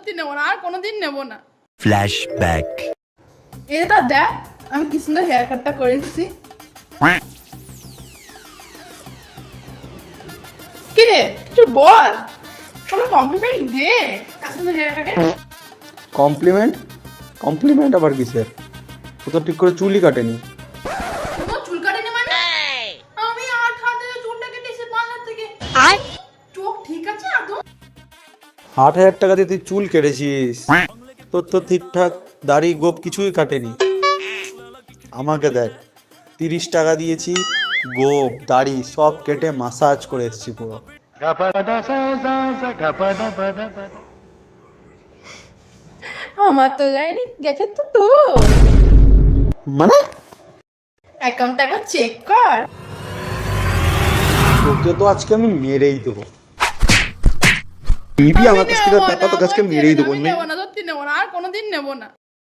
সত্যি নেব না আর কোনোদিন নেব না। Flashback. এটা দেখ আমি কি সুন্দর হেয়ার কাটটা করে এসেছি কি রে কিছু বল। কোনো কমপ্লিমেন্ট দে এত হেয়ার কাটে কমপ্লিমেন্ট কমপ্লিমেন্ট আবার কিসের? ও তো ঠিক করে চুলই কাটেনি। মানে? আমি আট হাত চুলটা কেটেছি পাঁচ থেকে। চোখ ঠিক আছে একদম আট হাজার টাকা দিয়ে তুই চুল কেটেছিস। তোর তো ঠিকঠাক দাড়ি গোপ কিছুই কাটেনি। আমাকে দেখ তিরিশ টাকা দিয়েছি গোপ দাড়ি সব কেটে মাসাজ করে এসেছি পুরো। আমার তো যায়নি গেছে তো তো। মানে? চেক কর। তোকে তো আজকে আমি মেরেই দেবো। নিবি আমার কাছ থেকে টাকা তো আজকে মেরেই দেবো আমি নেব না সত্যি নেব না আর কোনোদিন নেব না।